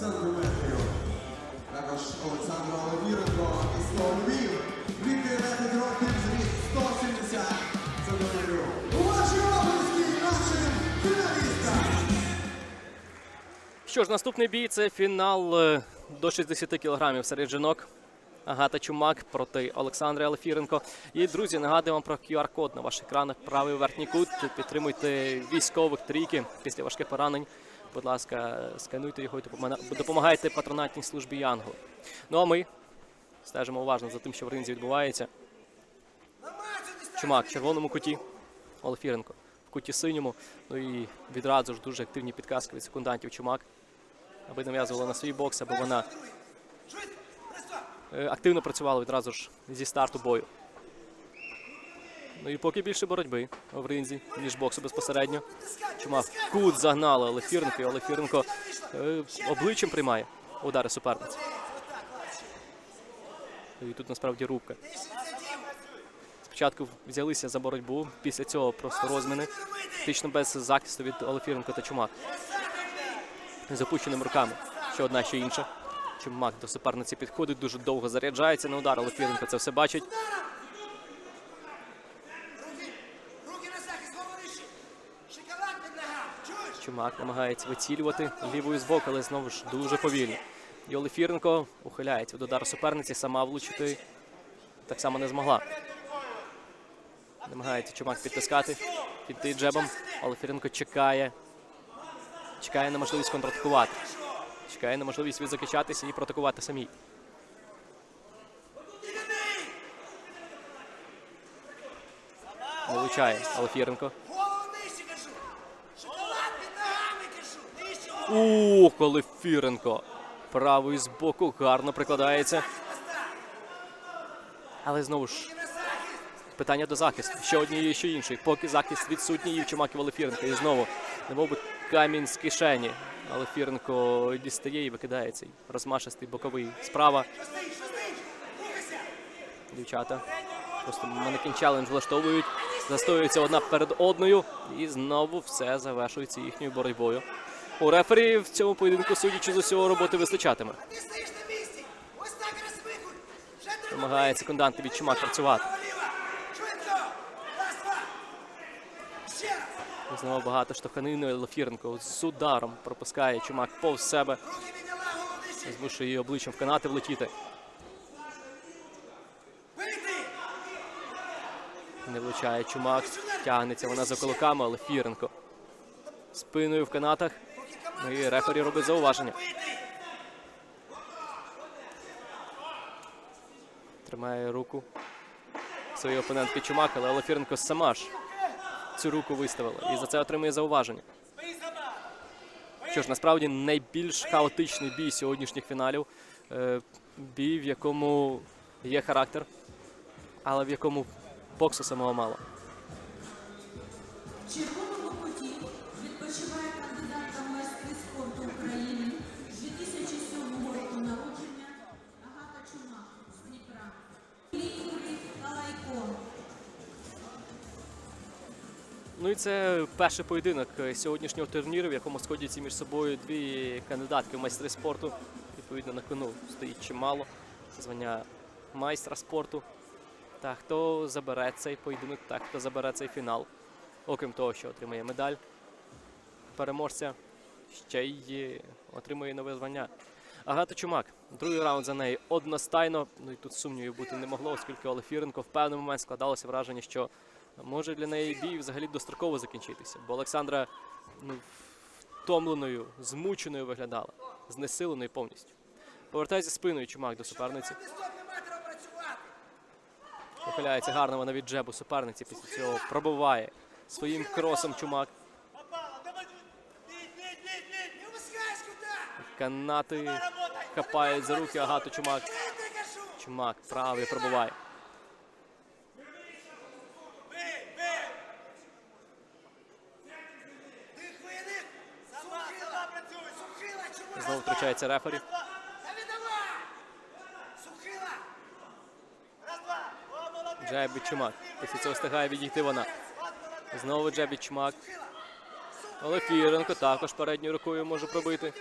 сантиметрів. Також Олександр Олевіренко із Львів. Він 19 років, зріст 170 сантиметрів. Ваші області нашим фіналістам! Що ж, наступний бій це фінал е, до 60 кілограмів серед жінок. Агата Чумак проти Олександра Алефіренко. І друзі, нагадую вам про QR-код на ваших екранах. Правий верхній кут. Підтримуйте військових трійки після важких поранень. Будь ласка, скануйте його і допомагайте патронатній службі Янгол. Ну а ми стежимо уважно за тим, що в ринзі відбувається. Чумак в червоному куті, Олефіренко в куті синьому. Ну і відразу ж дуже активні підказки від секундантів Чумак, аби нав'язувала на свій бокс, аби вона активно працювала відразу ж зі старту бою. Ну і поки більше боротьби в ринзі, ніж боксу безпосередньо. Чумак кут загнала Олефіренко, і Олефіренко е, обличчям приймає удари суперниці. І тут насправді рубка. Спочатку взялися за боротьбу, після цього просто розміни. Фактично без захисту від Олефіренко та Чумак. З опущеними руками. Що одна, що інша. Чумак до суперниці підходить, дуже довго заряджається на удар. Олефіренко це все бачить. Чумак намагається вицілювати лівою з боку, але знову ж дуже повільно. І Олефіренко ухиляється від удару суперниці, сама влучити так само не змогла. Намагається Чумак підтискати, піти джебом. Олефіренко чекає. Чекає на можливість контратакувати. Чекає на можливість відзакачатися і протакувати самій. Вилучає кажу! Нижче голову! Ух, Олефіренко. Правий з боку гарно прикладається. Але знову ж питання до захисту. Ще однієї, що іншої. Поки захист відсутній і в Чумаків Олефіренко. І знову не би камінь з кишені. Олефіренко дістає і викидає цей розмашистий боковий справа. Дівчата просто манекен челендж влаштовують, застоюються одна перед одною, і знову все завершується їхньою боротьбою. У рефері в цьому поєдинку, судячи з усього, роботи вистачатиме. Ти стоїш на місці! Ось так розмикуй! Вже три Намагає секунданти від Чумак працювати. Голіва! Швидко! Раз, два! Ще раз! Знову багато штовханини Лефіренко з ударом пропускає Чумак повз себе, змушує її обличчям в канати влетіти. Не влучає Чумак, тягнеться вона за кулаками, але Фіренко спиною в канатах. Ну і рефері робить зауваження. Тримає руку своєї опонентки Чумак, але Олефіренко сама ж цю руку виставила і за це отримує зауваження. Що ж, насправді найбільш хаотичний бій сьогоднішніх фіналів. Е, Бій, в якому є характер, але в якому боксу самого мало. Ну і це перший поєдинок е, сьогоднішнього турніру, в якому сходяться між собою дві кандидатки в майстри спорту. Відповідно, на кону стоїть чимало звання майстра спорту. Та хто забере цей поєдинок, та хто забере цей фінал. Окрім того, що отримає медаль переможця, ще й отримує нове звання. Агата Чумак, другий раунд за неї одностайно. Ну і тут сумнівів бути не могло, оскільки Олефіренко в певний момент складалося враження, що може для неї бій взагалі достроково закінчитися. Бо Олександра ну, втомленою, змученою виглядала, знесиленою повністю. Повертається спиною Чумак до суперниці. Похиляється гарно вона від джебу суперниці. Після цього пробиває своїм кросом Чумак. Канати хапають за руки Агату Чумак. Чумак правий пробиває. втручається рефері. Джебі Чумак. Після цього встигає відійти вона. Знову Джебі Чумак. Олефіренко також передньою рукою може пробити.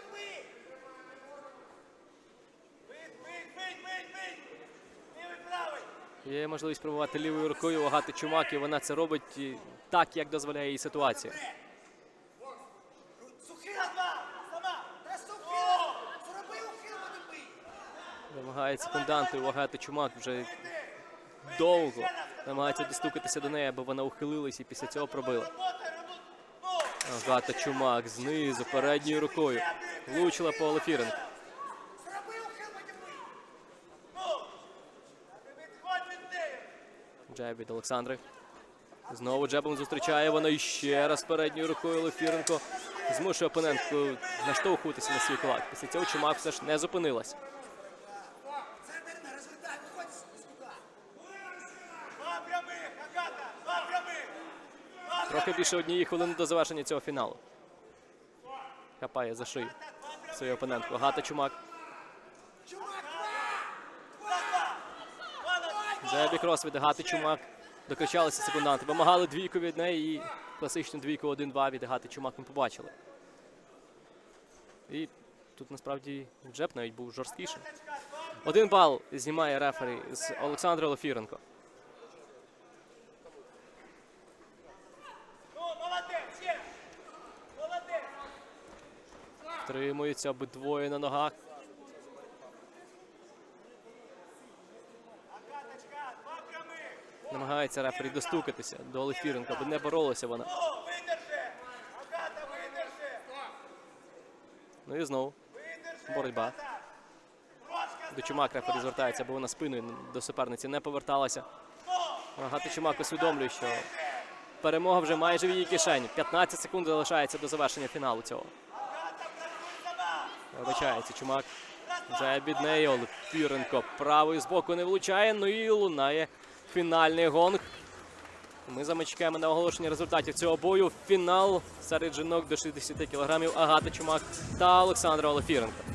Є можливість пробувати лівою рукою вагати чумак, і вона це робить так, як дозволяє їй ситуація. Вимагає секунданти у Агати Чумак вже довго. Намагається достукатися до неї, аби вона ухилилась і після цього пробила. Агата Чумак знизу, передньою рукою. Влучила по Олефіренку. Джеб від Олександри. Знову джебом зустрічає вона і ще раз передньою рукою Лефіренко. Змушує опонентку наштовхуватися на свій кулак. Після цього Чумак все ж не зупинилась. Трохи більше однієї хвилини до завершення цього фіналу. Хапає за шию свою опонентку. Агата Чумак. Чувак, Джебі крос від Агати Чумак. Докричалися секунданти. Вимагали двійку від неї і класичну двійку 1-2 від Агати Чумак ми побачили. І тут насправді джеб навіть був жорсткішим. Один бал знімає рефері з Олександра Лефіренко. Ну, молодець, є. Молодець. Втримуються обидвоє на ногах. Намагається рефері достукатися до Лефіренко, аби не боролася вона. Ну і знову боротьба. До Чумак рефері звертається, бо вона спиною до суперниці не поверталася. Агата Чумак усвідомлює, що перемога вже майже в її кишені. 15 секунд залишається до завершення фіналу цього. Вибачається Чумак. Вже від неї Олефіренко правою з боку не влучає. Ну і лунає фінальний гонг. Ми замочекаємо на оголошення результатів цього бою. Фінал серед жінок до 60 кілограмів Агата Чумак та Олександра Олефіренко.